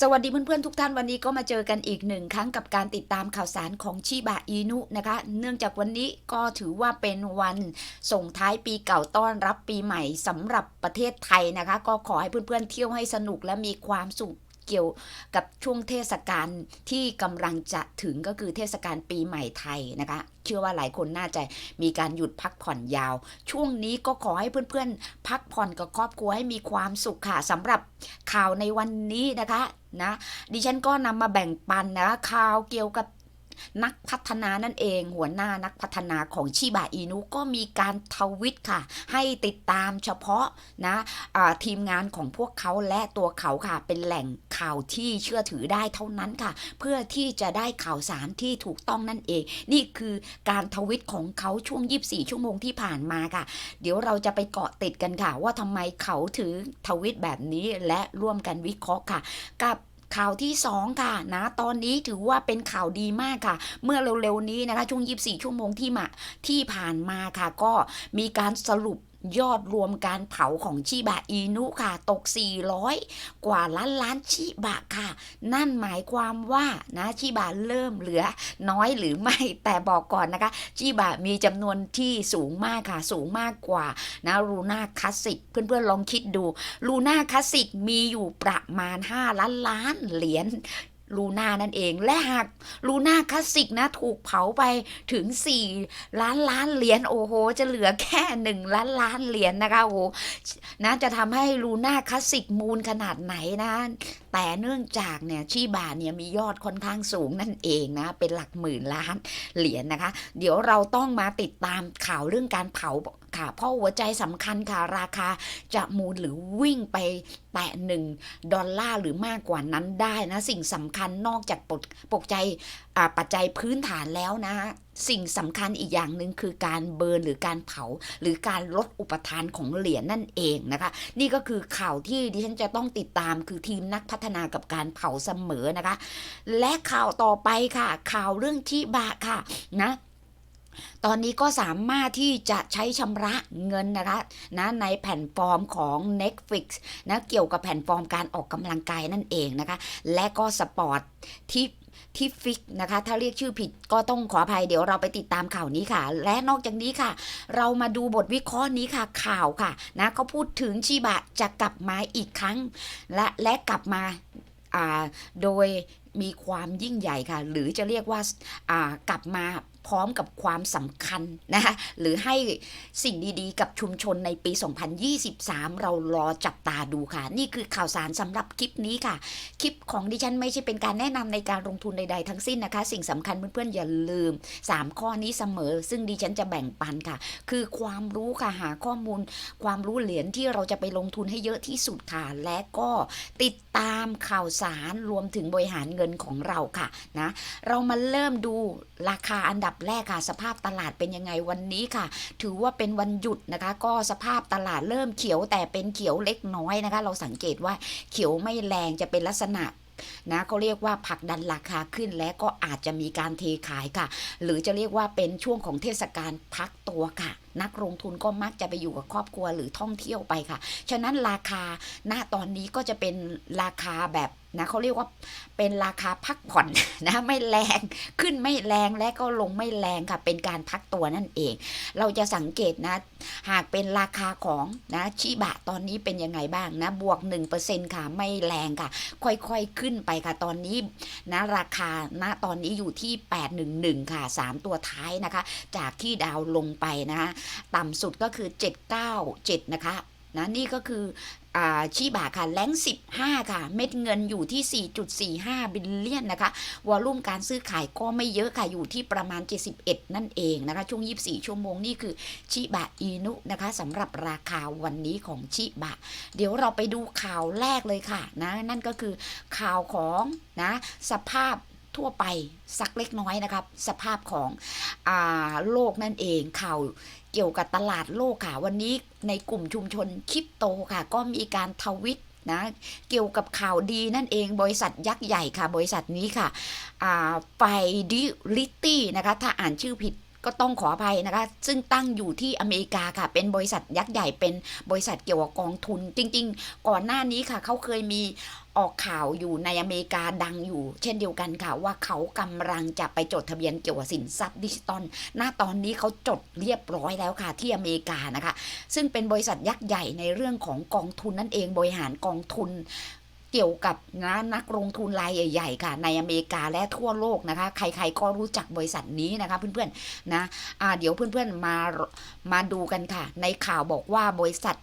สวัสดีเพื่อนๆทุกท่านวันนี้ก็มาเจอกันอีกหนึ่งครั้งกับการติดตามข่าวสารของชิบะอินุนะคะ เนื่องจากวันนี้ก็ถือว่าเป็นวันส่งท้ายปีเก่าต้อนรับปีใหม่สำหรับประเทศไทยนะคะ ก็ขอให้เพื่อนๆเที่ยวให้สนุกและมีความสุขเกี่ยวกับช่วงเทศกาลที่กำลังจะถึงก็คือเทศกาลปีใหม่ไทยนะคะ เชื่อว่าหลายคนน่าจะมีการหยุดพักผ่อนยาว ช่วงนี้ก็ขอให้เพื่อนๆ พักผ่อนกับครอบครัวให้มีความสุขค่ะสำหรับข่าวในวันนี้นะคะ นะ ดิฉันก็นำมาแบ่งปันนะข่าวเกี่ยวกับนักพัฒนานั่นเอง หัวหน้านักพัฒนาของชิบะอินุก็มีการทวิตค่ะ ให้ติดตามเฉพาะนะอ่าทีมงานของพวกเขาและตัวเขาค่ะ เป็นแหล่งข่าวที่เชื่อถือได้เท่านั้นค่ะ เพื่อที่จะได้ข่าวสารที่ถูกต้องนั่นเอง นี่คือการทวิตของเขาช่วง 24 ชั่วโมงที่ผ่านมาค่ะ เดี๋ยวเราจะไปเกาะติดกันค่ะ ว่าทำไมเขาถือทวิตแบบนี้และร่วมกันวิเคราะห์ค่ะ กับ ข่าวที่ 2 ค่ะนะตอนนี้ถือว่าเป็นข่าวดีมากค่ะ เมื่อเร็วๆนี้นะคะช่วง 24 ชั่วโมงที่มาที่ผ่านมาค่ะ ก็มีการสรุป ยอดรวมการเผาของชิบะอินุค่ะ ตก 400 กว่าล้านล้านชิบะค่ะ นั่นหมายความว่านะชิบะเริ่มเหลือน้อยหรือไม่แต่บอกก่อนนะคะ ชิบะมีจำนวนที่สูงมากค่ะ สูงมากกว่านะรูน่าคลาสสิกเพื่อนๆลองคิดดูลูน่าคลาสสิกมีอยู่ประมาณ 5 ล้านล้านเหรียญ ลูน่านั่นเอง และหากลูน่าคลาสสิกนะ ถูกเผาไปถึง 4 ล้านล้านเหรียญโอ้โห จะเหลือแค่ 1 ล้านล้านเหรียญนะคะโอ้โหนะจะทำให้ลูน่าคลาสสิกมูลขนาดไหนนะ แต่เนื่องจากเนี่ยชีบาเนี่ยมียอดค่อนข้างสูงนั่นเองนะ เป็นหลักหมื่นล้านเหรียญนะคะ เดี๋ยวเราต้องมาติดตามข่าวเรื่องการเผา ค่ะ เพราะหัวใจสำคัญค่ะราคาจะมูลหรือวิ่งไปแตะหนึ่งดอลลาร์หรือมากกว่านั้นได้นะ สิ่งสำคัญนอกจากปกปกใจปัจจัยพื้นฐานแล้วนะสิ่งสำคัญอีกอย่างหนึ่งคือการเบิร์นหรือการเผา หรือการลดอุปทานของเหรียญนั่นเองนะคะ นี่ก็คือข่าวที่ดิฉันจะต้องติดตามคือทีมนักพัฒนากับการเผาเสมอนะคะ และข่าวต่อไปค่ะ ข่าวเรื่องชิบะค่ะนะ ตอนนี้ก็สามารถที่จะใช้ชำระเงินนะคะนะในแผ่นฟอร์มของ Netflix นะเกี่ยวกับแผ่นฟอร์มการออกกำลังกายนั่นเองนะคะ และก็สปอร์ตที่ที่ฟิกนะคะ ถ้าเรียกชื่อผิดก็ต้องขออภัยเดี๋ยวเราไปติดตามข่าวนี้ค่ะ และนอกจากนี้ค่ะ เรามาดูบทวิเคราะห์นี้ค่ะ ข่าวค่ะนะเขาพูดถึงชิบะจะกลับมาอีกครั้ง และและกลับมาอ่าโดยมีความยิ่งใหญ่ค่ะ หรือจะเรียกว่าอ่ากลับมา พร้อมกับความสำคัญนะคะหรือให้สิ่งดีๆ กับชุมชนในปี 2023 เรารอจับตาดูค่ะ นี่คือข่าวสารสำหรับคลิปนี้ค่ะ คลิปของดิฉันไม่ใช่เป็นการแนะนำในการลงทุนใดๆทั้งสิ้นนะคะ สิ่งสำคัญเพื่อนๆอย่าลืม 3 ข้อนี้เสมอ ซึ่งดิฉันจะแบ่งปันค่ะ คือความรู้ค่ะหาข้อมูล ความรู้เหรียญที่เราจะไปลงทุนให้เยอะที่สุดค่ะและก็ติดตามข่าวสารรวมถึงบริหารเงินของเราค่ะนะเรามาเริ่มดูราคาอันดับแรกค่ะ สภาพตลาดเป็นยังไงวันนี้ค่ะ ถือว่าเป็นวันหยุดนะคะ ก็สภาพตลาดเริ่มเขียวแต่เป็นเขียวเล็กน้อยนะคะ เราสังเกตว่าเขียวไม่แรงจะเป็นลักษณะนะเขาเรียกว่าผักดันราคาขึ้นและก็อาจจะมีการเทขายค่ะ หรือจะเรียกว่าเป็นช่วงของเทศกาลพักตัวค่ะ นักลงทุนก็มักจะไปอยู่กับครอบครัวหรือท่องเที่ยวไปค่ะ ฉะนั้นราคาณตอนนี้ก็จะเป็นราคาแบบ นะเขาเรียกว่าเป็นราคาพักผ่อนนะไม่แรงขึ้นไม่แรงและก็ลงไม่แรงค่ะเป็นการพักตัวนั่นเอง เราจะสังเกตนะ หากเป็นราคาของนะชิบะตอนนี้เป็นยังไงบ้างนะบวก 1%ค่ะไม่แรงค่ะ ค่อยๆขึ้นไปค่ะตอนนี้นะราคาณตอนนี้อยู่ที่ 811 ค่ะ 3 ตัวท้ายนะคะ จากที่ดาวลงไปนะต่ำสุดก็คือ 797 นะคะนะนี่ก็คือ ชีบะค่ะแรง15 ค่ะ เม็ดเงินอยู่ที่ 4.45 บิลเลียนนะคะ วอลุ่มการซื้อขายก็ไม่เยอะค่ะ อยู่ที่ประมาณ 71 นั่นเองนะคะ ช่วง 24 ชั่วโมงนี่คือชิบะอินุนะคะสำหรับราคาวันนี้ของชิบะ เดี๋ยวเราไปดูข่าวแรกเลยค่ะนะนั่นก็คือข่าวของนะสภาพ ทั่วไปสักเล็กน้อยนะครับ สภาพของอโลกนั่นเองข่าวเกี่ยวกับตลาดโลกค่ะ วันนี้ในกลุ่มชุมชนคริปโตค่ะ ก็มีการทวิตนะเกี่ยวกับข่าวดีนั่นเองบริษัทยักษ์ใหญ่ค่ะ บริษัทนี้ค่ะไฟดิลิตี้นะคะ ถ้าอ่านชื่อผิด ก็ต้องขออภัยนะคะ ซึ่งตั้งอยู่ที่อเมริกาค่ะ เป็นบริษัทยักษ์ใหญ่เป็นบริษัทเกี่ยวกับกองทุน จริง ๆ ก่อนหน้านี้ค่ะเขาเคยมีออกข่าวอยู่ในอเมริกาดังอยู่ เช่นเดียวกันค่ะ ว่าเขากำลังจะไปจดทะเบียนเกี่ยวกับสินทรัพย์ดิจิตอลหน้าตอนนี้เขาจดเรียบร้อยแล้วค่ะที่อเมริกานะคะ ซึ่งเป็นบริษัทยักษ์ใหญ่ในเรื่องของกองทุนนั่นเองบริหารกองทุน เกี่ยวกับนะนักลงทุนรายใหญ่ๆค่ะ ในอเมริกาและทั่วโลกนะคะ ใครๆก็รู้จักบริษัทนี้นะคะเพื่อนๆนะอ่าเดี๋ยวเพื่อนๆมามาดูกันค่ะ ในข่าวบอกว่าบริษัท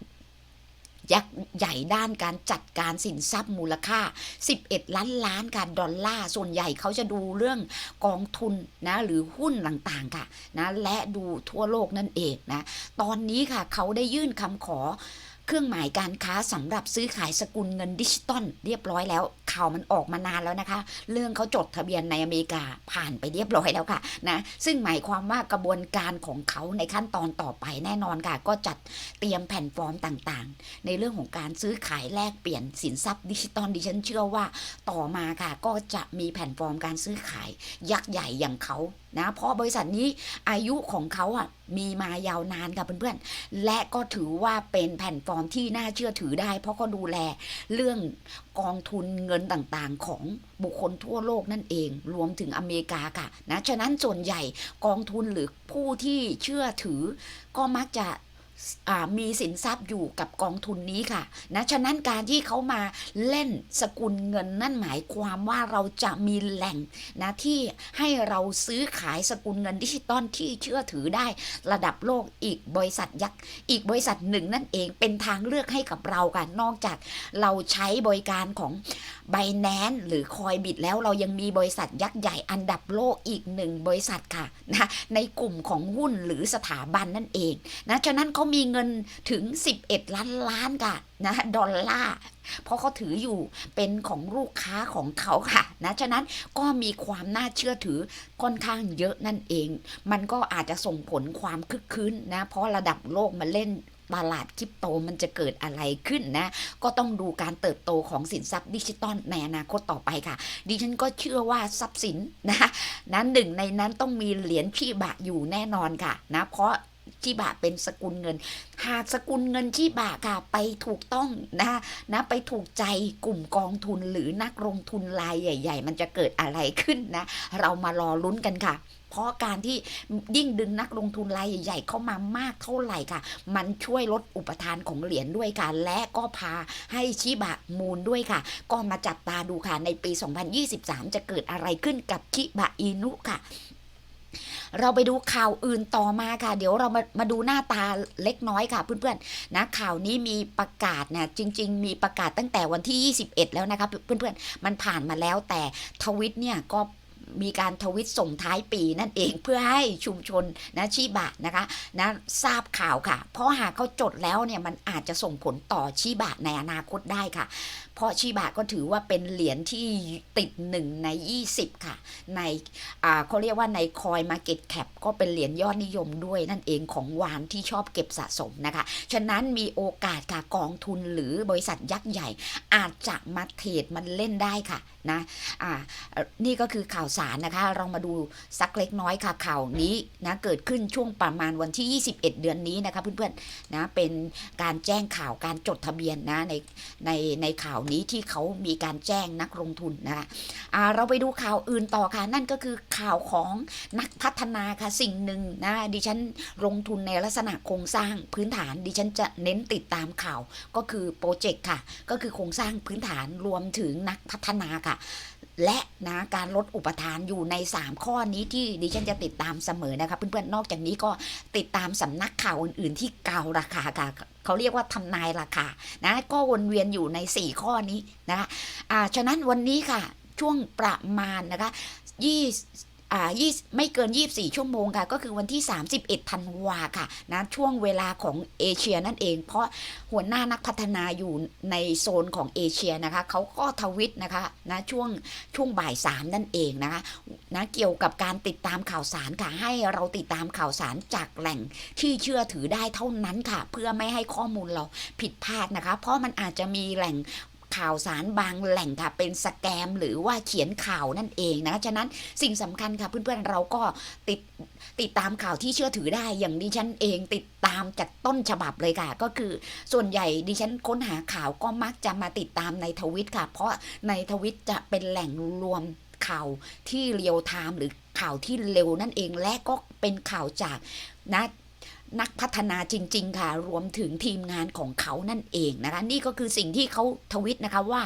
ยักษ์ใหญ่ด้านการจัดการสินทรัพย์มูลค่า 11 ล้านล้านการดอลลาร์ ส่วนใหญ่เขาจะดูเรื่องกองทุนนะหรือหุ้นต่างๆค่ะนะและดูทั่วโลกนั่นเองนะ ตอนนี้ค่ะเขาได้ยื่นคำขอ เครื่องหมายการค้าสำหรับซื้อขายสกุลเงินดิจิตอลเรียบร้อยแล้วข่าวมันออกมานานแล้วนะคะ เรื่องเขาจดทะเบียนในอเมริกาผ่านไปเรียบร้อยแล้วค่ะนะซึ่งหมายความว่ากระบวนการของเขาในขั้นตอนต่อไปแน่นอนค่ะ ก็จัดเตรียมแผ่นฟอร์มต่างๆ ในเรื่องของการซื้อขายแลกเปลี่ยนสินทรัพย์ดิจิตอลดิฉันเชื่อว่าต่อมาค่ะ ก็จะมีแผ่นฟอร์มการซื้อขายยักษ์ใหญ่อย่างเขา นะเพราะบริษัทนี้อายุของเขาอะมีมายาวนานค่ะเพื่อนๆ และก็ถือว่าเป็นแผ่นฟอร์มที่น่าเชื่อถือได้ เพราะเขาดูแลเรื่องกองทุนเงินต่างๆ ของบุคคลทั่วโลกนั่นเอง รวมถึงอเมริกาค่ะนะฉะนั้นส่วนใหญ่กองทุนหรือผู้ที่เชื่อถือก็มักจะ มีสินทรัพย์อยู่กับกองทุนนี้ค่ะนะฉะนั้นการที่เขามาเล่นสกุลเงินนั่นหมายความว่าเราจะมีแหล่งนะที่ให้เราซื้อขายสกุลเงินดิจิตอลที่เชื่อถือได้ระดับโลกอีกบริษัทยักษ์อีกบริษัทหนึ่งนั่นเองเป็นทางเลือกให้กับเราค่ะนอกจากเราใช้บริการของ b บแนนหรือคอยบิดแล้วเรายังมีบริษัทยักษ์ใหญ่อันดับโลกอีกหนึ่งบริษัทค่ะนะในกลุ่มของหุ้นหรือสถาบันนั่นเองนะฉะนั้นเขามีเงินถึง 11 ล้านล้านค่ะนะดอลลาร์เพราะเขาถืออยู่เป็นของลูกค้าของเขาค่ะนะฉะนั้นก็มีความน่าเชื่อถือค่อนข้างเยอะนั่นเอง มันก็อาจจะส่งผลความคึกคืนนะเพราะระดับโลกมันเล่น ตลาดคริปโตมันจะเกิดอะไรขึ้นนะ ก็ต้องดูการเติบโตของสินทรัพย์ดิจิตอลในอนาคตต่อไปค่ะ ดิฉันก็เชื่อว่าทรัพย์สินนะนั้นหนึ่งในนั้นต้องมีเหรียญชีบะอยู่แน่นอนค่ะนะเพราะ ชีบะเป็นสกุลเงิน หากสกุลเงินชีบะค่ะไปถูกต้องนะนะไปถูกใจกลุ่มกองทุนหรือนักลงทุนรายใหญ่ ๆ มันจะเกิดอะไรขึ้นนะ เรามารอลุ้นกันค่ะเพราะการที่ยิ่งดึงนักลงทุนรายใหญ่ ๆ เข้ามามากเท่าไหร่ค่ะ มันช่วยลดอุปทานของเหรียญด้วยค่ะ และก็พาให้ชิบะมูลด้วยค่ะ ก็มาจับตาดูค่ะ ในปี 2023 จะเกิดอะไรขึ้นกับชิบะอินุค่ะ เราไปดูข่าวอื่นต่อมาค่ะ เดี๋ยวเรามามาดูหน้าตาเล็กน้อยค่ะ เพื่อนๆนะข่าวนี้มีประกาศเนี่ยจริง ๆ มีประกาศตั้งแต่วันที่ 21 แล้วนะคะเพื่อนๆมันผ่านมาแล้วแต่ทวิตเนี่ยก็มีการทวิตส่งท้ายปีนั่นเองเพื่อให้ชุมชนนะชีบะนะคะนะทราบข่าวค่ะ เพราะหากเขาจดแล้วเนี่ยมันอาจจะส่งผลต่อชีบะในอนาคตได้ค่ะ ราะชีบะก็ถือว่าเป็นเหรียญที่ติดหนึ่งใน 20 ค่ะ ในอ่าเขาเรียกว่าในคอยมาเก็ตแคปก็เป็นเหรียญยอดนิยมด้วยนั่นเองของวานที่ชอบเก็บสะสมนะคะ ฉะนั้นมีโอกาสค่ะกองทุนหรือบริษัทยักษ์ใหญ่ อาจจะมาเทรดมันเล่นได้ค่ะนะอ่านี่ก็คือข่าวสารนะคะเรามาดูสักเล็กน้อยค่ะข่าวนี้นะเกิดขึ้นช่วงประมาณวันที่ 21 เดือนนี้นะคะเพื่อนๆนะเป็นการแจ้งข่าวการจดทะเบียนนะในในในข่าวนี้ที่เขามีการแจ้งนักลงทุนนะคะเราไปดูข่าวอื่นต่อค่ะ นั่นก็คือข่าวของนักพัฒนาค่ะสิ่งหนึ่งนะดิฉันลงทุนในลักษณะโครงสร้างพื้นฐาน ดิฉันจะเน้นติดตามข่าวก็คือโปรเจกต์ค่ะ ก็คือโครงสร้างพื้นฐานรวมถึงนักพัฒนาค่ะ และนะการลดอุปทานอยู่ใน 3 ข้อนี้ที่ดิฉันจะติดตามเสมอนะคะเพื่อนๆนอกจากนี้ก็ติดตามสำนักข่าวอื่น ๆ ที่เการาคาค่ะเขาเรียกว่าทำนายราคานะก็วนเวียนอยู่ใน 4 ข้อนี้นะคะอ่าฉะนั้นวันนี้ค่ะช่วงประมาณนะคะยี่ อ่ายี่ไม่เกิน 24 ชั่วโมงค่ะ ก็คือวันที่ 31ธันวาค่ะนะช่วงเวลาของเอเชียนั่นเอง เพราะหัวหน้านักพัฒนาอยู่ในโซนของเอเชียนะคะเขาก็ทวิตนะคะนะช่วงช่วงบ่ายสามนั่นเองนะคะนะเกี่ยวกับการติดตามข่าวสารค่ะให้เราติดตามข่าวสารจากแหล่งที่เชื่อถือได้เท่านั้นค่ะ เพื่อไม่ให้ข้อมูลเราผิดพลาดนะคะ เพราะมันอาจจะมีแหล่ง ข่าวสารบางแหล่งค่ะเป็นสแกมหรือว่าเขียนข่าวนั่นเองนะฉะนั้นสิ่งสำคัญค่ะเพื่อนๆเราก็ติดติดตามข่าวที่เชื่อถือได้อย่างดิฉันเองติดตามจากต้นฉบับเลยค่ะ ก็คือส่วนใหญ่ดิฉันค้นหาข่าวก็มักจะมาติดตามในทวิตค่ะ เพราะในทวิตจะเป็นแหล่งรวมข่าวที่เรียลไทม์หรือข่าวที่เร็วนั่นเองและก็เป็นข่าวจากนะ นักพัฒนาจริง ๆ ค่ะ รวมถึงทีมงานของเขานั่นเองนะคะ นี่ก็คือสิ่งที่เขาทวิตนะคะว่า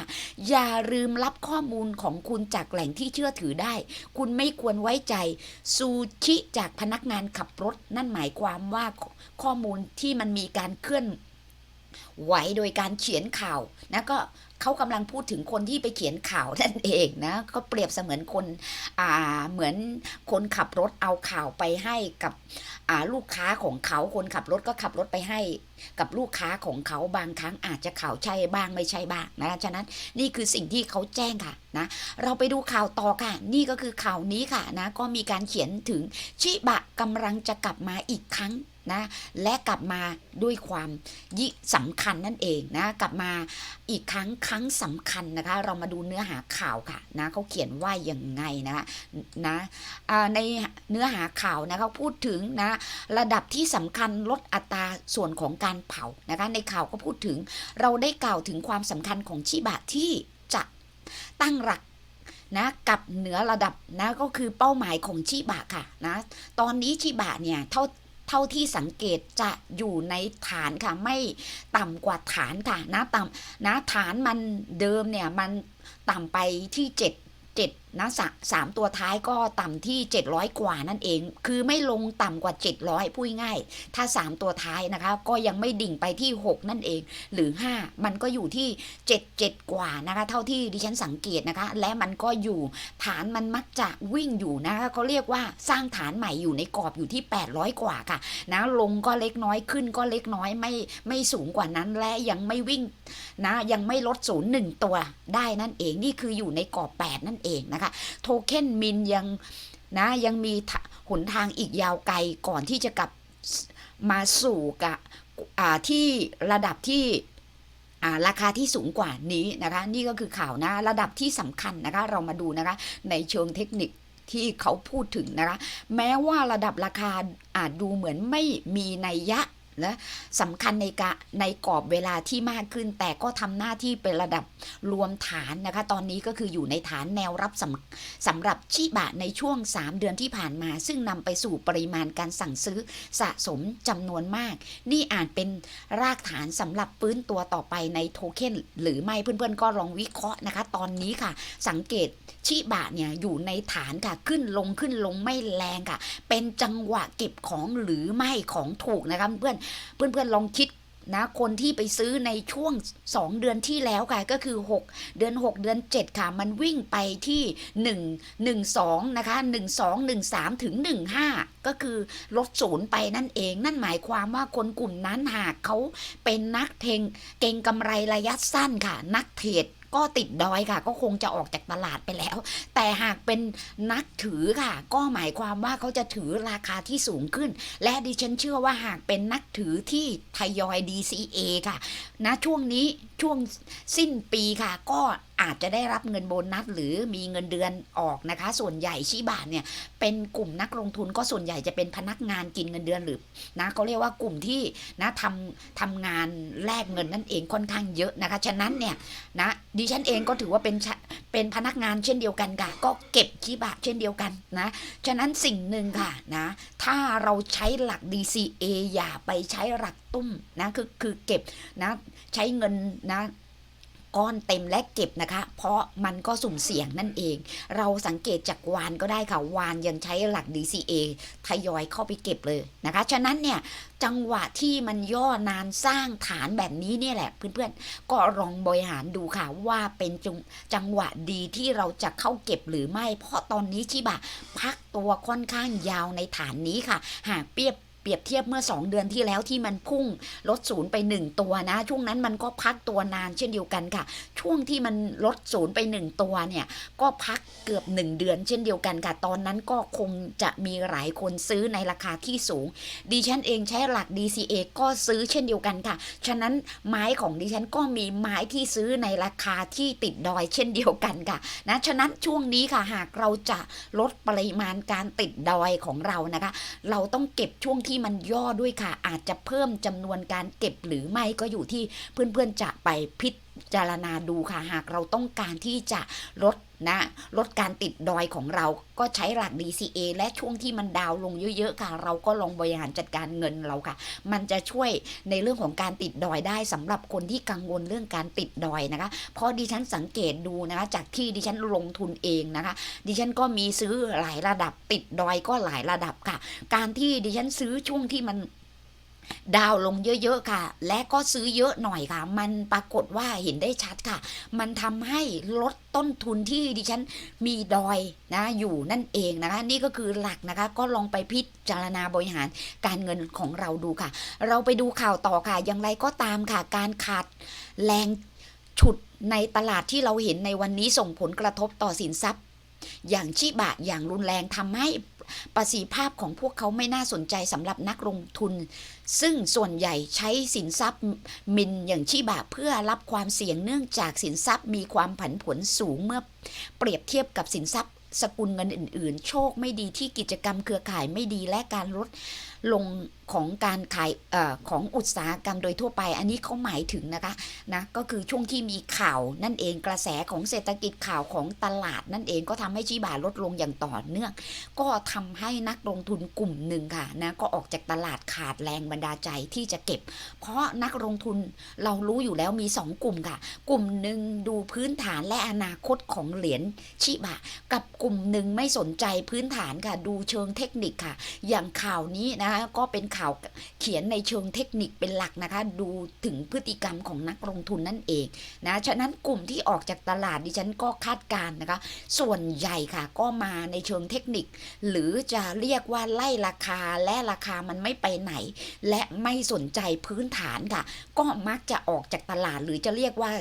อย่าลืมรับข้อมูลของคุณจากแหล่งที่เชื่อถือได้ คุณไม่ควรไว้ใจซูชิจากพนักงานขับรถ นั่นหมายความว่าข้อมูลที่มันมีการเคลื่อนไหวโดยการเขียนข่าวนะก็ เขากำลังพูดถึงคนที่ไปเขียนข่าวนั่นเองนะก็เปรียบเสมือนคนอ่าเหมือนคนขับรถเอาข่าวไปให้กับอ่าลูกค้าของเขาคนขับรถก็ขับรถไปให้ กับลูกค้าของเขาบางครั้งอาจจะข่าวใช่บ้างไม่ใช่บ้างนะฉะนั้นนี่คือสิ่งที่เขาแจ้งค่ะนะเราไปดูข่าวต่อค่ะ นี่ก็คือข่าวนี้ค่ะนะก็มีการเขียนถึงชิบะกำลังจะกลับมาอีกครั้งนะและกลับมาด้วยความยิ่สำคัญนั่นเองนะกลับมาอีกครั้งครั้งสำคัญนะคะ เรามาดูเนื้อหาข่าวค่ะนะเขาเขียนว่าอย่างไงนะคะนะในเนื้อหาข่าวนะเขาพูดถึงนะระดับที่สำคัญลดอัตราส่วนของการเผานะคะในข่าวก็พูดถึงเราได้กล่าวถึงความสำคัญของชิบะที่จะตั้งหลักนะกับเหนือระดับนะก็คือเป้าหมายของชิบะค่ะนะตอนนี้ชิบะเนี่ยเท่าเท่าที่สังเกตจะอยู่ในฐานค่ะไม่ต่ำกว่าฐานค่ะนะต่ำนะฐานมันเดิมเนี่ยมันต่ำไปที่เจ็ดเจ็ดนะสสามตัวท้ายก็ต่ำที่ 700 กว่านั่นเอง คือไม่ลงต่ำกว่า 700พูดง่าย ถ้า 3 ตัวท้ายนะคะ ก็ยังไม่ดิ่งไปที่ 6 นั่นเอง หรือ 5 มันก็อยู่ที่ 7 7 กว่านะคะ เท่าที่ดิฉันสังเกตนะคะ และมันก็อยู่ฐานมันมักจะวิ่งอยู่นะคะเขาเรียกว่าสร้างฐานใหม่อยู่ในกรอบอยู่ที่ 800 กว่าค่ะ นะลงก็เล็กน้อยขึ้นก็เล็กน้อยไม่ไม่สูงกว่านั้นและยังไม่วิ่งนะยังไม่ลดศูนย์หนึ่งตัวได้นั่นเองนี่คืออยู่ในกรอบ 8 นั่นเองนะคะโทเค็นมินยังนะยังมีหนทางอีกยาวไกลก่อนที่จะกลับมาสู่กับที่ระดับที่ราคาที่สูงกว่านี้นะคะ นี่ก็คือข่าวนะระดับที่สำคัญนะคะ เรามาดูนะคะ ในเชิงเทคนิคที่เขาพูดถึงนะคะ แม้ว่าระดับราคาอาจดูเหมือนไม่มีนัยยะ และสำคัญในกะในกรอบเวลาที่มากขึ้น แต่ก็ทำหน้าที่เป็นระดับรวมฐานนะคะ ตอนนี้ก็คืออยู่ในฐานแนวรับสำสำหรับชิบะในช่วง 3 เดือนที่ผ่านมา ซึ่งนำไปสู่ปริมาณการสั่งซื้อสะสมจำนวนมาก นี่อาจเป็นรากฐานสำหรับปื้นตัวต่อไปในโทเค็นหรือไม่เพื่อนๆก็ลองวิเคราะห์นะคะ ตอนนี้ค่ะ สังเกต ชิบะเนี่ยอยู่ในฐานค่ะขึ้นลงขึ้นลงไม่แรงค่ะ เป็นจังหวะเก็บของหรือไม่ของถูกนะคะเพื่อนเพื่อนๆลองคิดนะคนที่ไปซื้อในช่วง 2 เดือนที่แล้วค่ะก็คือ 6 เดือน 6 เดือน 7 ค่ะ มันวิ่งไปที่ 1 1 2 นะคะ 1 2 1 3 ถึง 15 ก็คือลดศูนย์ไปนั่นเอง นั่นหมายความว่าคนกลุ่มนั้นหากเขาเป็นนักเทงเก่งกำไรระยะสั้นค่ะ นักเทรดก็ติดดอยค่ะ ก็คงจะออกจากตลาดไปแล้ว แต่หากเป็นนักถือค่ะ ก็หมายความว่าเขาจะถือราคาที่สูงขึ้น และดิฉันเชื่อว่าหากเป็นนักถือที่ทยอย DCA ค่ะนะช่วงนี้ช่วงสิ้นปีค่ะ ก็อาจจะได้รับเงินโบนัสหรือมีเงินเดือนออกนะคะ ส่วนใหญ่ชิบาเนี่ยเป็นกลุ่มนักลงทุนก็ส่วนใหญ่จะเป็นพนักงานกินเงินเดือนหรือนะเขาเรียกว่ากลุ่มที่นะทำทำงานแลกเงินนั่นเองค่อนข้างเยอะนะคะ ฉะนั้นเนี่ยนะดิฉันเองก็ถือว่าเป็นเป็นพนักงานเช่นเดียวกันค่ะ ก็เก็บชิบะเช่นเดียวกันนะ ฉะนั้นสิ่งหนึ่งค่ะนะถ้าเราใช้หลัก DCA อย่าไปใช้หลักตุ้มนะคือคือเก็บนะใช้เงินนะ ก้อนเต็มและเก็บนะคะ เพราะมันก็สุ่มเสี่ยงนั่นเอง เราสังเกตจากวานก็ได้ค่ะ วานยังใช้หลัก DCA ทยอยเข้าไปเก็บเลยนะคะ ฉะนั้นเนี่ยจังหวะที่มันย่อนานสร้างฐานแบบนี้เนี่ยแหละเพื่อนๆ ก็ลองบริหารดูค่ะว่าเป็นจงจังหวะดีที่เราจะเข้าเก็บหรือไม่ เพราะตอนนี้ชิบะพักตัวค่อนข้างยาวในฐานนี้ค่ะ หากเปรียบ เปรียบเทียบเมื่อ 2 เดือนที่แล้วที่มันพุ่งลดศูนย์ไป 1 ตัวนะ ช่วงนั้นมันก็พักตัวนานเช่นเดียวกันค่ะ ช่วงที่มันลดศูนย์ไป 1 ตัวเนี่ยก็พักเกือบ 1 เดือนเช่นเดียวกันค่ะ ตอนนั้นก็คงจะมีหลายคนซื้อในราคาที่สูง ดิฉันเองใช้หลัก DCA ก็ซื้อเช่นเดียวกันค่ะ ฉะนั้นไม้ของดิฉันก็มีไม้ที่ซื้อในราคาที่ติดดอยเช่นเดียวกันค่ะนะฉะนั้นช่วงนี้ค่ะหากเราจะลดปริมาณการติดดอยของเรานะคะ เราต้องเก็บช่วงที่ที่มันย่อด้วยค่ะ อาจจะเพิ่มจำนวนการเก็บหรือไม่ก็อยู่ที่เพื่อนๆจะไปพิจ จารณาดูค่ะ หากเราต้องการที่จะลดนะลดการติดดอยของเราก็ใช้หลัก DCA และช่วงที่มันดาวลงเยอะๆค่ะ เราก็ลองบริหารจัดการเงินเราค่ะ มันจะช่วยในเรื่องของการติดดอยได้สำหรับคนที่กังวลเรื่องการติดดอยนะคะ เพราะดิฉันสังเกตดูนะคะจากที่ดิฉันลงทุนเองนะคะ ดิฉันก็มีซื้อหลายระดับติดดอยก็หลายระดับค่ะ การที่ดิฉันซื้อช่วงที่มัน ดาวลงเยอะๆค่ะ และก็ซื้อเยอะหน่อยค่ะ มันปรากฏว่าเห็นได้ชัดค่ะ มันทำให้ลดต้นทุนที่ดิฉันมีดอยนะอยู่นั่นเองนะคะ นี่ก็คือหลักนะคะ ก็ลองไปพิจารณาบริหารการเงินของเราดูค่ะ เราไปดูข่าวต่อค่ะ อย่างไรก็ตามค่ะ การขาดแรงฉุดในตลาดที่เราเห็นในวันนี้ส่งผลกระทบต่อสินทรัพย์ อย่างชิบะอย่างรุนแรงทำให้ ประสิทธิภาพของพวกเขาไม่น่าสนใจสำหรับนักลงทุน ซึ่งส่วนใหญ่ใช้สินทรัพย์มินอย่างชีบะเพื่อรับความเสี่ยงเนื่องจากสินทรัพย์มีความผันผวนสูงเมื่อ เปรียบเทียบกับสินทรัพย์สกุลเงินอื่น ๆ โชคไม่ดีที่กิจกรรมเครือข่ายไม่ดีและการลดลงของการขายอของอุตสาหกรรมโดยทั่วไป อันนี้เขาหมายถึงนะคะนะก็คือช่วงที่มีข่าวนั่นเองกระแสของเศรษฐกิจข่าวของตลาดนั่นเองก็ทำให้ชิบาลดลงอย่างต่อเนื่อง ก็ทำให้นักลงทุนกลุ่มหนึ่งค่ะนะก็ออกจากตลาดขาดแรงบันดาลใจที่จะเก็บ เพราะนักลงทุนเรารู้อยู่แล้วมี 2 กลุ่มค่ะ กลุ่มหนึ่งดูพื้นฐานและอนาคตของเหรียญชิบะ กับกลุ่มหนึ่งไม่สนใจพื้นฐานค่ะดูเชิงเทคนิคค่ะ อย่างข่าวนี้นะคะก็เป็นข่าวเขียนในเชิงเทคนิคเป็นหลักนะคะ ดูถึงพฤติกรรมของนักลงทุนนั่นเองนะฉะนั้นกลุ่มที่ออกจากตลาดดิฉันก็คาดการณ์นะคะ ส่วนใหญ่ค่ะก็มาในเชิงเทคนิค หรือจะเรียกว่าไล่ราคาและราคามันไม่ไปไหน และไม่สนใจพื้นฐานค่ะ ก็มักจะออกจากตลาดหรือจะเรียกว่า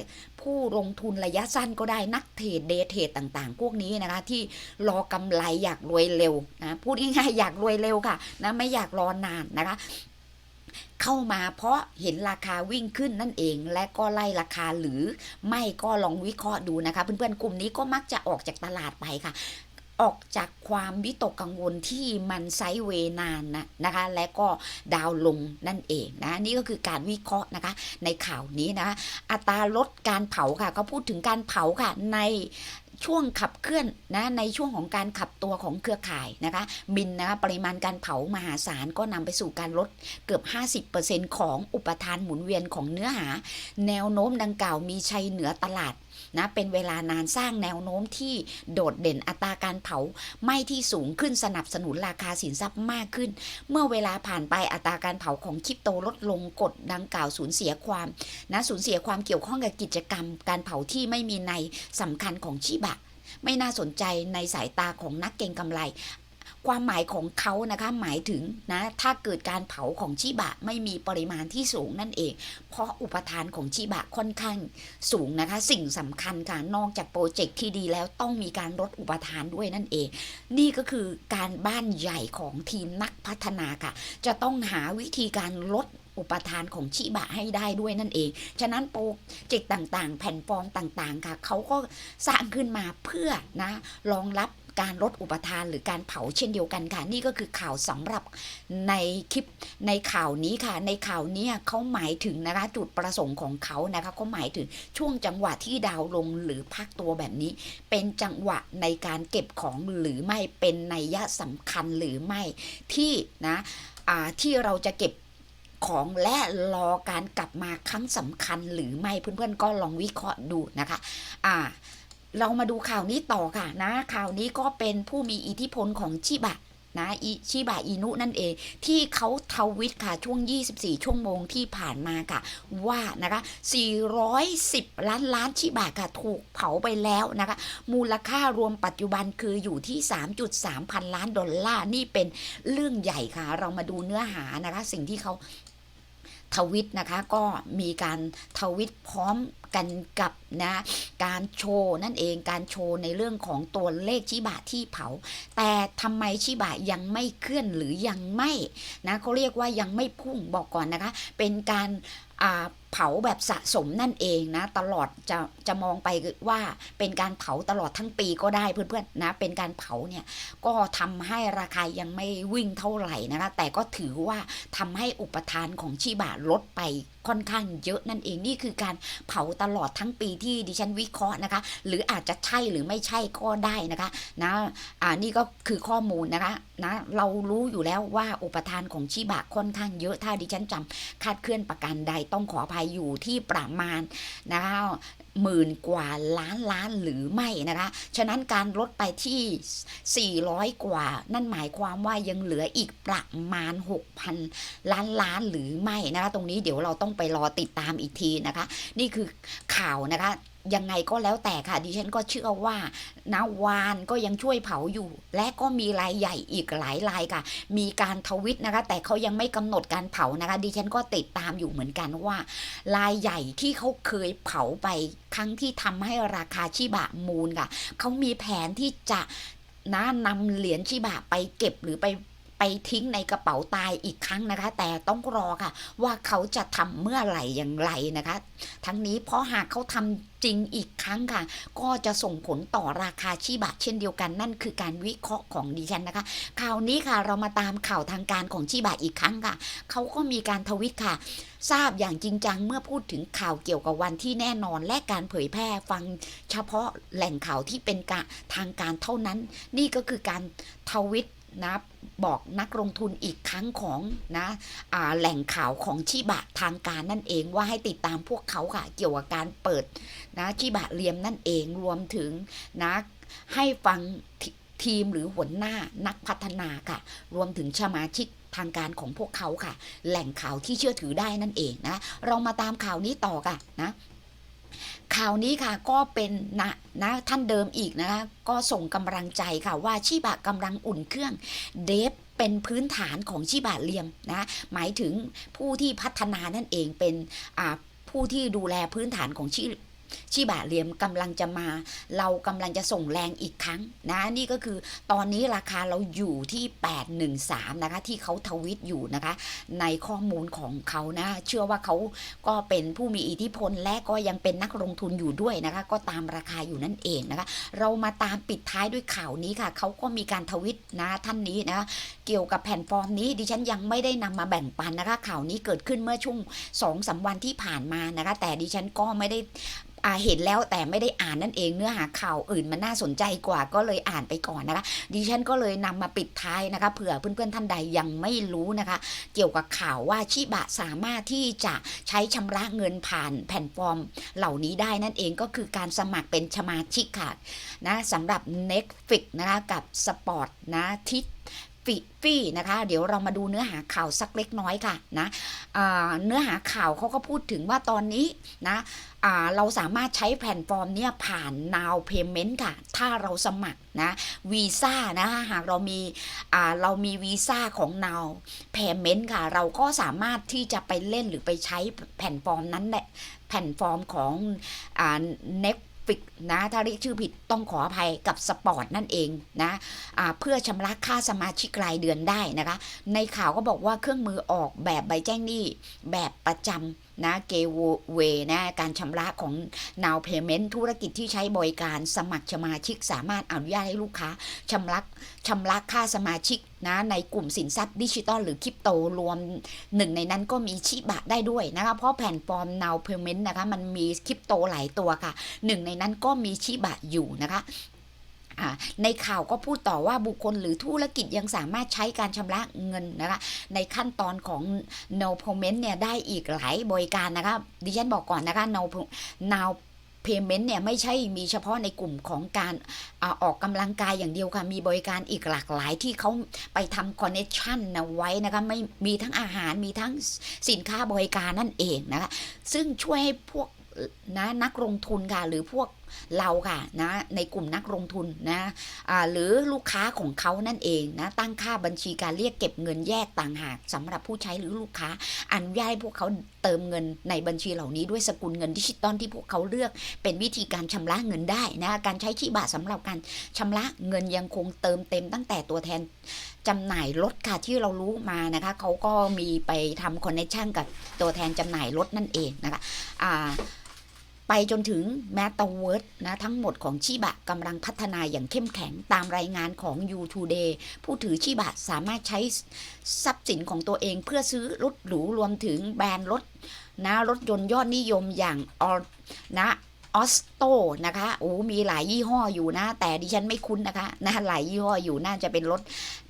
ผู้ลงทุนระยะสั้นก็ได้นักเทรดเดย์เทรดต่างๆ พวกนี้นะคะที่รอกำไรอยากรวยเร็วนะพูดง่ายๆอยากรวยเร็วค่ะนะไม่อยากรอนานนะคะเข้ามาเพราะเห็นราคาวิ่งขึ้นนั่นเองและก็ไล่ราคาหรือไม่ก็ลองวิเคราะห์ดูนะคะ เพื่อนๆกลุ่มนี้ก็มักจะออกจากตลาดไปค่ะ ออกจากความวิตกกังวลที่มันไซเวย์นานนะนะคะ และก็ดาวลงนั่นเองนะนี่ก็คือการวิเคราะห์นะคะ ในข่าวนี้นะอัตราลดการเผาค่ะเขาพูดถึงการเผาค่ะในช่วงขับเคลื่อนนะในช่วงของการขับตัวของเครือข่ายนะคะบินนะคะปริมาณการเผามหาศาลก็นำไปสู่การลดเกือบ 50%ของอุปทานหมุนเวียนของเนื้อหา แนวโน้มดังกล่าวมีชัยเหนือตลาด นะเป็นเวลานานสร้างแนวโน้มที่โดดเด่นอัตราการเผาไม้ที่สูงขึ้นสนับสนุนราคาสินทรัพย์มากขึ้น เมื่อเวลาผ่านไปอัตราการเผาของคริปโตลดลงกดดังกล่าวสูญเสียความนะสูญเสียความเกี่ยวข้องกับกิจกรรม การเผาที่ไม่มีในสำคัญของชีบะไม่น่าสนใจในสายตาของนักเก็งกำไร ความหมายของเขานะคะหมายถึงนะถ้าเกิดการเผาของชิบะไม่มีปริมาณที่สูงนั่นเอง เพราะอุปทานของชิบะค่อนข้างสูงนะคะ สิ่งสำคัญค่ะนอกจากโปรเจกต์ที่ดีแล้วต้องมีการลดอุปทานด้วยนั่นเอง นี่ก็คือการบ้านใหญ่ของทีมนักพัฒนาค่ะ จะต้องหาวิธีการลดอุปทานของชิบะให้ได้ด้วยนั่นเอง ฉะนั้นโปรเจกต์ต่างๆ แผ่นฟอร์มต่างๆค่ะเขาก็สร้างขึ้นมาเพื่อนะรองรับ การลดอุปทานหรือการเผาเช่นเดียวกันค่ะ นี่ก็คือข่าวสำหรับในคลิปในข่าวนี้ค่ะ ในข่าวนี้เขาหมายถึงนะคะจุดประสงค์ของเขานะคะเขาหมายถึงช่วงจังหวะที่ดาวลงหรือพักตัวแบบนี้ เป็นจังหวะในการเก็บของหรือไม่เป็นนัยยะสำคัญหรือไม่ที่นะที่เราจะเก็บของและรอการกลับมาครั้งสำคัญหรือไม่เพื่อนๆก็ลองวิเคราะห์ดูนะคะ อ่า เรามาดูข่าวนี้ต่อค่ะนะ ข่าวนี้ก็เป็นผู้มีอิทธิพลของชิบะนะอิชิบะอินุนั่นเอง ที่เขาทวิตค่ะ ช่วง 24 ชั่วโมงที่ผ่านมาค่ะ ว่านะคะ 410 ล้านล้านชิบะค่ะ ถูกเผาไปแล้วนะคะ มูลค่ารวมปัจจุบันคืออยู่ที่ 3.3 พันล้านดอลลาร์ นี่เป็นเรื่องใหญ่ค่ะ เรามาดูเนื้อหานะคะ สิ่งที่เขา ทวิตนะคะก็มีการทวิตพร้อมกันกับนะการโชว์นั่นเองการโชว์ในเรื่องของตัวเลขชิบะที่เผา แต่ทำไมชิบะยังไม่เคลื่อนหรือยังไม่นะเขาเรียกว่ายังไม่พุ่งบอกก่อนนะคะ เป็นการอ่า เผาแบบสะสมนั่นเองนะ ตลอดจะจะมองไปว่าเป็นการเผาตลอดทั้งปีก็ได้เพื่อนๆนะ เป็นการเผาเนี่ยก็ทำให้ราคายังไม่วิ่งเท่าไหร่นะคะ แต่ก็ถือว่าทำให้อุปทานของชิบะลดไปค่อนข้างเยอะนั่นเองนี่คือการเผาตลอดทั้งปีที่ดิฉันวิเคราะห์นะคะ หรืออาจจะใช่หรือไม่ใช่ก็ได้นะคะนะอ่านี่ก็คือข้อมูลนะคะนะเรารู้อยู่แล้วว่าอุปทานของชิบะค่อนข้างเยอะถ้าดิฉันจำคาดเคลื่อนประการใดต้องขออภัยอยู่ที่ประมาณนะคะหมื่นกว่าล้านล้านหรือไม่นะคะ ฉะนั้นการลดไปที่ 400 กว่า นั่นหมายความว่ายังเหลืออีกประมาณ 6,000 ล้านล้านหรือไม่นะคะ ตรงนี้เดี๋ยวเราต้องไปรอติดตามอีกทีนะคะ นี่คือข่าวนะคะ ยังไงก็แล้วแต่ค่ะ ดิฉันก็เชื่อว่านะวานก็ยังช่วยเผาอยู่ และก็มีรายใหญ่อีกหลายรายค่ะ มีการทวิตนะคะ แต่เขายังไม่กำหนดการเผานะคะ ดิฉันก็ติดตามอยู่เหมือนกันว่ารายใหญ่ที่เขาเคยเผาไปครั้งที่ทำให้ราคาชิบะมูลค่ะเขามีแผนที่จะนะนำเหรียญชิบะไปเก็บหรือไปไปทิ้งในกระเป๋าตายอีกครั้งนะคะ แต่ต้องรอค่ะ ว่าเขาจะทำเมื่อไหร่อย่างไรนะคะ ทั้งนี้เพราะหากเขาทำ จริงอีกครั้งค่ะ ก็จะส่งผลต่อราคาชิบะเช่นเดียวกันนั่นคือการวิเคราะห์ของดิฉันนะคะ ข่าวนี้ค่ะเรามาตามข่าวทางการของชิบะอีกครั้งค่ะ เขาก็มีการทวิตค่ะ ทราบอย่างจริงจังเมื่อพูดถึงข่าวเกี่ยวกับวันที่แน่นอนและการเผยแพร่ฟังเฉพาะแหล่งข่าวที่เป็นกะทางการเท่านั้น นี่ก็คือการทวิตนะบอกนักลงทุนอีกครั้งของนะแหล่งข่าวของชิบะทางการนั่นเองว่าให้ติดตามพวกเขาค่ะ เกี่ยวกับการเปิด นะชิบะเรียมนั่นเองรวมถึงนะให้ฟังททีมหรือหัวหน้านักพัฒนาค่ะ รวมถึงสมาชิกทางการของพวกเขาค่ะ แหล่งข่าวที่เชื่อถือได้นั่นเองนะ เรามาตามข่าวนี้ต่อค่ะนะข่าวนี้ค่ะก็เป็นนะนะท่านเดิมอีกนะคะก็ส่งกำลังใจค่ะว่าชิบะกำลังอุ่นเครื่องเดฟเป็นพื้นฐานของชิบะเรียมนะหมายถึงผู้ที่พัฒนานั่นเองเป็นผู้ที่ดูแลพื้นฐานของชิ ชิบะเรียมกำลังจะมา เรากำลังจะส่งแรงอีกครั้งนะนี่ก็คือตอนนี้ราคาเราอยู่ที่ 813 นะคะ ที่เขาทวิตอยู่นะคะ ในข้อมูลของเขานะ เชื่อว่าเขาก็เป็นผู้มีอิทธิพลและก็ยังเป็นนักลงทุนอยู่ด้วยนะคะ ก็ตามราคาอยู่นั่นเองนะคะ เรามาตามปิดท้ายด้วยข่าวนี้ค่ะ เขาก็มีการทวิตนะท่านนี้นะเกี่ยวกับแผ่นฟอร์มนี้ดิฉันยังไม่ได้นำมาแบ่งปันนะคะข่าวนี้เกิดขึ้นเมื่อช่วงสองสามวันที่ผ่านมานะคะ แต่ดิฉันก็ไม่ได้เห็นแล้วแต่ไม่ได้อ่านนั่นเองเนื้อหาข่าวอื่นมันน่าสนใจกว่าก็เลยอ่านไปก่อนนะคะ ดิฉันก็เลยนำมาปิดท้ายนะคะเผื่อเพื่อนๆท่านใดยังไม่รู้นะคะ เกี่ยวกับข่าวว่าชิบะสามารถที่จะใช้ชำระเงินผ่านแผ่นฟอร์ม เหล่านี้ได้นั่นเองก็คือการสมัครเป็นสมาชิกค่ะนะสำหรับ Netflix นะคะกับ Sport นะทิศ ฟิฟี่นะคะ เดี๋ยวเรามาดูเนื้อหาข่าวสักเล็กน้อยค่ะนะเนื้อหาข่าวเขาก็พูดถึงว่าตอนนี้นะเราสามารถใช้แพลตฟอร์มเนี้ยผ่าน Now Payment ค่ะ ถ้าเราสมัครนะวีซ่านะหากเรามีเรามีวีซ่าของ Now Payment ค่ะ เราก็สามารถที่จะไปเล่นหรือไปใช้แผ่นฟอร์มนั้นแหละแผ่นฟอร์มของอ่า Net ฟิกนะถ้าเรียกชื่อผิดต้องขออภัยกับสปอร์ตนั่นเองนะะเพื่อชำระค่าสมาชิกรายเดือนได้นะคะ ในข่าวก็บอกว่าเครื่องมือออกแบบใบแจ้งหนี้แบบประจำ นะเกวเวนะการชำระของ Now Payment ธุรกิจที่ใช้บริการสมัครสมาชิกสามารถอนุญาตให้ลูกค้าชำระชำระค่าสมาชิกนะในกลุ่มสินทรัพย์ดิจิตอลหรือคริปโตรวมหนึ่งในนั้นก็มีชิบะได้ด้วยนะคะ เพราะแผ่นฟอร์ม Now Payment นะคะมันมีคริปโตหลายตัวค่ะหนึ่งในนั้นก็มีชิบะอยู่นะคะ ในข่าวก็พูดต่อว่าบุคคลหรือธุรกิจยังสามารถใช้การชำระเงินนะคะในขั้นตอนของ no payment เนี่ยได้อีกหลายบริการนะคะดิฉันบอกก่อนนะคะ no now payment เนี่ยไม่ใช่มีเฉพาะในกลุ่มของการออกกำลังกายอย่างเดียวค่ะ มีบริการอีกหลากหลายที่เขาไปทำ connection นะไว้นะคะไม่มีทั้งอาหารมีทั้งสินค้าบริการนั่นเองนะคะซึ่งช่วยให้พวกนะนักลงทุนค่ะหรือพวกเราค่ะนะในกลุ่มนักลงทุนนะหรือลูกค้าของเขานั่นเองนะตั้งค่าบัญชีการเรียกเก็บเงินแยกต่างหากสำหรับผู้ใช้หรือลูกค้าอนุญาตให้พวกเขาเติมเงินในบัญชีเหล่านี้ด้วยสกุลเงินดิจิตอลที่พวกเขาเลือกเป็นวิธีการชำระเงินได้นะการใช้ชิบะสำหรับการชำระเงินยังคงเติมเต็มตั้งแต่ตัวแทนจำหน่ายรถค่ะที่เรารู้มานะคะเขาก็มีไปทำคอนเนคชั่นกับตัวแทนจำหน่ายรถนั่นเองนะคะอ่า ไปจนถึงแมตาเวิร์ดนะทั้งหมดของชิบะกำลังพัฒนาอย่างเข้มแข็งตามรายงานของ u Today ผู้ถือชิบะสามารถใช้ทรัพย์สินของตัวเองเพื่อซื้อรถหรูรวมถึงแบรนด์รถนะรถยนต์ยอดนิยมอย่างออนะ ออสโตนะคะโอ้มีหลายยี่ห้ออยู่นะ แต่ดิฉันไม่คุ้นนะคะนะหลายยี่ห้ออยู่น่าจะเป็นรถ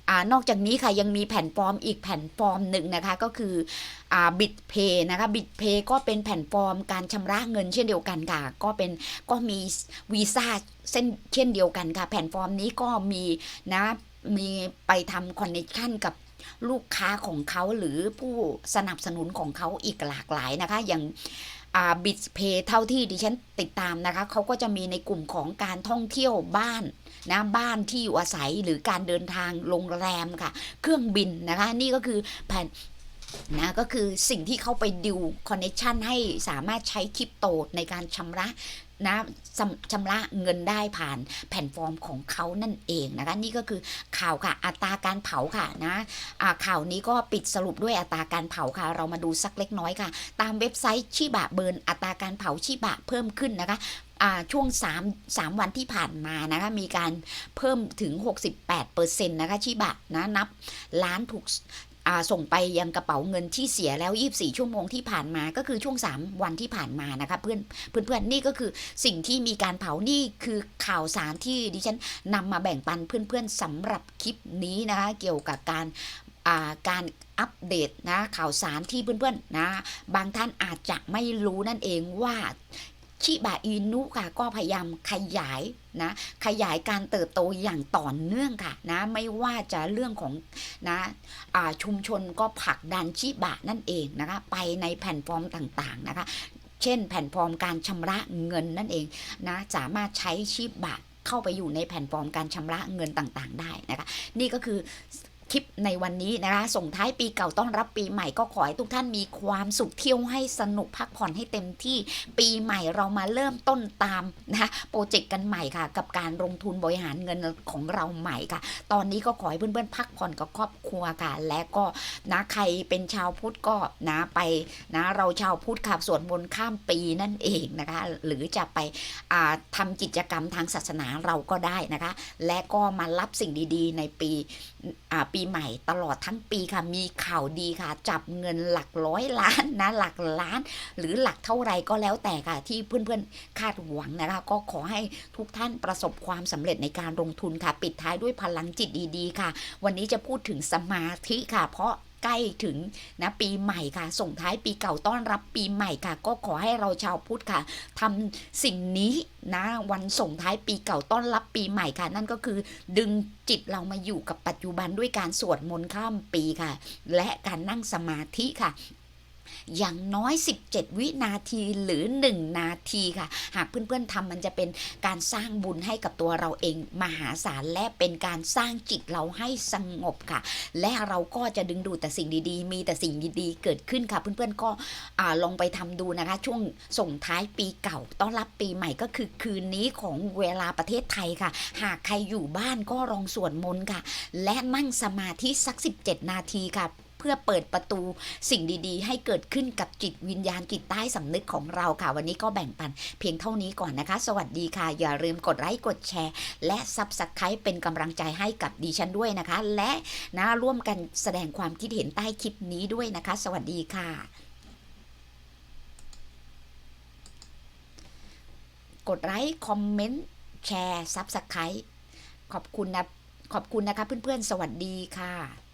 อ่านอกจากนี้ค่ะยังมีแผ่นฟอร์มอีกแผ่นฟอร์มหนึ่งนะคะ ก็คืออ่าบิตเพย์นะคะบิตเพย์ก็เป็นแผ่นฟอร์มการชำระเงินเช่นเดียวกันค่ะ ก็เป็นก็มีวีซ่าเส้นเช่นเดียวกันค่ะ แผ่นฟอร์มนี้ก็มีนะมีไปทำคอนเนคชั่นกับลูกค้าของเขาหรือผู้สนับสนุนของเขาอีกหลากหลายนะคะ อย่าง บิตเพย์เท่าที่ดิฉันติดตามนะคะเขาก็จะมีในกลุ่มของการท่องเที่ยวบ้านนะบ้านที่อยู่อาศัยหรือการเดินทางโรงแรมค่ะ เครื่องบินนะคะ นี่ก็คือแผน นะก็คือสิ่งที่เขาไปดิวคอนเนคชันให้สามารถใช้คริปโตในการชำระนะชำชำระเงินได้ผ่านแผ่นฟอร์มของเขานั่นเองนะคะนี่ก็คือข่าวค่ะอัตราการเผาค่ะนะอ่าข่าวนี้ก็ปิดสรุปด้วยอัตราการเผาค่ะ เรามาดูสักเล็กน้อยค่ะ ตามเว็บไซต์ชิบะเบิร์นอัตราการเผาชิบะเพิ่มขึ้นนะคะอ่าช่วง 3 3 วันที่ผ่านมานะคะมีการเพิ่มถึง 68%นะคะชิบะนะนับล้านถูก ส่งไปยังกระเป๋าเงินที่เสียแล้ว 24 ชั่วโมงที่ผ่านมาก็คือช่วง 3 วันที่ผ่านมานะคะเพื่อนเพื่อนเพื่อนนี่ก็คือสิ่งที่มีการเผานี่คือข่าวสารที่ดิฉันนำมาแบ่งปันเพื่อนๆสำหรับคลิปนี้นะคะเกี่ยวกับการการอัปเดตนะข่าวสารที่เพื่อนๆนะบางท่านอาจจะไม่รู้นั่นเองว่าชิบะอินุค่ะก็พยายามขยาย นะขยายการเติบโตอย่างต่อเนื่องค่ะนะไม่ว่าจะเรื่องของนะชุมชนก็ผลักดันชิบะนั่นเองนะคะไปในแผ่นฟอร์มต่างๆนะคะเช่นแผ่นฟอร์มการชำระเงินนั่นเองนะสามารถใช้ชิบะเข้าไปอยู่ในแผ่นฟอร์มการชำระเงินต่างๆ ได้นะคะ นี่ก็คือ คลิปในวันนี้นะคะ ส่งท้ายปีเก่าต้อนรับปีใหม่ก็ขอให้ทุกท่านมีความสุขเที่ยวให้สนุกพักผ่อนให้เต็มที่ปีใหม่เรามาเริ่มต้นตามนะโปรเจกต์กันใหม่ค่ะ กับการลงทุนบริหารเงินของเราใหม่ค่ะ ตอนนี้ก็ขอให้เพื่อนๆพักผ่อนกับครอบครัวค่ะ และก็นะใครเป็นชาวพุทธก็นะไปนะเราชาวพุทธค่ะสวดมนต์ข้ามปีนั่นเองนะคะ หรือจะไปอ่าทำกิจกรรมทางศาสนาเราก็ได้นะคะ และก็มารับสิ่งดีๆ ในปีอ่าปีใหม่ตลอดทั้งปีค่ะ มีข่าวดีค่ะ จับเงินหลักร้อยล้านนะ หลักล้าน หรือหลักเท่าไรก็แล้วแต่ค่ะ ที่เพื่อนๆ คาดหวังนะคะ ก็ขอให้ทุกท่านประสบความสำเร็จในการลงทุนค่ะ ปิดท้ายด้วยพลังจิตดีๆ ค่ะ วันนี้จะพูดถึงสมาธิค่ะ เพราะ ใกล้ถึงนะปีใหม่ค่ะ ส่งท้ายปีเก่าต้อนรับปีใหม่ค่ะ ก็ขอให้เราชาวพุทธค่ะทำสิ่งนี้นะวันส่งท้ายปีเก่าต้อนรับปีใหม่ค่ะ นั่นก็คือดึงจิตเรามาอยู่กับปัจจุบันด้วยการสวดมนต์ข้ามปีค่ะ และการนั่งสมาธิค่ะ อย่างน้อย 17 วินาทีหรือ 1 นาทีค่ะ หากเพื่อนๆทำมันจะเป็นการสร้างบุญให้กับตัวเราเองมหาศาลและเป็นการสร้างจิตเราให้สงบค่ะ และเราก็จะดึงดูดแต่สิ่งดีๆ มีแต่สิ่งดีๆ เกิดขึ้นค่ะ เพื่อนๆก็ลองไปทำดูนะคะ ช่วงส่งท้ายปีเก่าต้อนรับปีใหม่ก็คือคืนนี้ของเวลาประเทศไทยค่ะ หากใครอยู่บ้านก็ลองสวดมนต์ค่ะ และนั่งสมาธิสัก 17 นาทีค่ะ เพื่อเปิดประตูสิ่งดีๆ ให้เกิดขึ้นกับจิตวิญญาณจิตใต้สำนึกของเราค่ะ วันนี้ก็แบ่งปันเพียงเท่านี้ก่อนนะคะ สวัสดีค่ะ อย่าลืมกดไลค์กดแชร์ และซับสไคร b ์เป็นกำลังใจให้กับดิฉันด้วยนะคะ และนะร่วมกันแสดงความคิดเห็นใต้คลิปนี้ด้วยนะคะ สวัสดีค่ะ กดไลค์คอมเมนต์แชร์ซับสไคร b ์ขอบคุณนะขอบคุณนะคะเพื่อนๆ สวัสดีค่ะ